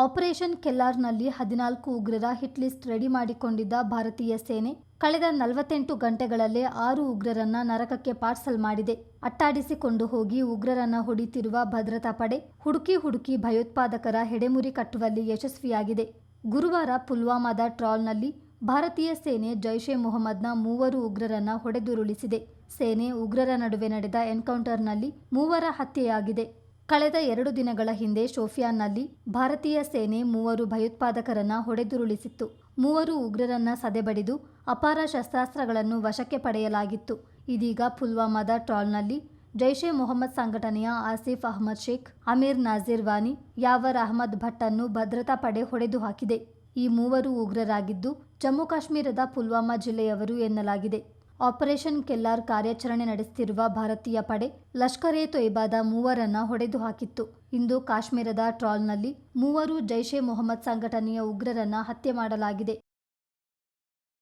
Operation ಕೆಲ್ಲಾರ್ನಲ್ಲಿ ಹದಿನಾಲ್ಕು ಉಗ್ರರ hit list ready ಮಾಡಿಕೊಂಡಿದ್ದ ಭಾರತೀಯ ಸೇನೆ ಕಳೆದ ನಲವತ್ತೆಂಟು ಗಂಟೆಗಳಲ್ಲೇ ಆರು ಉಗ್ರರನ್ನ ನರಕಕ್ಕೆ ಪಾರ್ಸಲ್ ಮಾಡಿದೆ. ಅಟ್ಟಾಡಿಸಿಕೊಂಡು ಹೋಗಿ ಉಗ್ರರನ್ನ ಹೊಡಿತಿರುವ ಭದ್ರತಾ ಪಡೆ ಹುಡುಕಿ ಹುಡುಕಿ ಭಯೋತ್ಪಾದಕರ ಹೆಡೆಮುರಿ ಕಟ್ಟುವಲ್ಲಿ ಯಶಸ್ವಿಯಾಗಿದೆ. ಗುರುವಾರ ಪುಲ್ವಾಮಾದ ಟ್ರಾಲ್ನಲ್ಲಿ ಭಾರತೀಯ ಸೇನೆ ಜೈಷೆ ಮೊಹಮ್ಮದ್ನ ಮೂವರು ಉಗ್ರರನ್ನ ಹೊಡೆದುರುಳಿಸಿದೆ. ಸೇನೆ ಉಗ್ರರ ನಡುವೆ ನಡೆದ ಎನ್ಕೌಂಟರ್ನಲ್ಲಿ ಮೂವರ ಹತ್ಯೆಯಾಗಿದೆ. ಕಳೆದ ಎರಡು ದಿನಗಳ ಹಿಂದೆ ಶೋಫಿಯಾನ್ನಲ್ಲಿ ಭಾರತೀಯ ಸೇನೆ ಮೂವರು ಭಯೋತ್ಪಾದಕರನ್ನ ಹೊಡೆದುರುಳಿಸಿತ್ತು. ಮೂವರು ಉಗ್ರರನ್ನ ಸದೆಬಡಿದು ಅಪಾರ ಶಸ್ತ್ರಾಸ್ತ್ರಗಳನ್ನು ವಶಕ್ಕೆ ಪಡೆಯಲಾಗಿತ್ತು. ಇದೀಗ ಪುಲ್ವಾಮಾದ ಟ್ರಾಲ್ನಲ್ಲಿ ಜೈಷೆ ಮೊಹಮ್ಮದ್ ಸಂಘಟನೆಯ ಆಸಿಫ್ ಅಹ್ಮದ್ ಶೇಖ್, ಅಮೀರ್ ನಾಜೀರ್ ವಾನಿ, ಯಾವರ್ ಅಹ್ಮದ್ ಭಟ್ ಅನ್ನು ಭದ್ರತಾ ಪಡೆ ಹೊಡೆದು ಹಾಕಿದೆ. ಈ ಮೂವರು ಉಗ್ರರಾಗಿದ್ದು ಜಮ್ಮು ಕಾಶ್ಮೀರದ ಪುಲ್ವಾಮಾ ಜಿಲ್ಲೆಯವರು ಎನ್ನಲಾಗಿದೆ. ಆಪರೇಷನ್ ಕೆಲ್ಲಾರ್ ಕಾರ್ಯಾಚರಣೆ ನಡೆಸುತ್ತಿರುವ ಭಾರತೀಯ ಪಡೆ ಲಷ್ಕರ್ ಎ ತೊಯ್ಬಾದ ಮೂವರನ್ನ ಹೊಡೆದು ಹಾಕಿತ್ತು. ಇಂದು ಕಾಶ್ಮೀರದ ಟ್ರಾಲ್ನಲ್ಲಿ ಮೂವರು ಜೈಷೆ ಮೊಹಮ್ಮದ್ ಸಂಘಟನೆಯ ಉಗ್ರರನ್ನ ಹತ್ಯೆ ಮಾಡಲಾಗಿದೆ.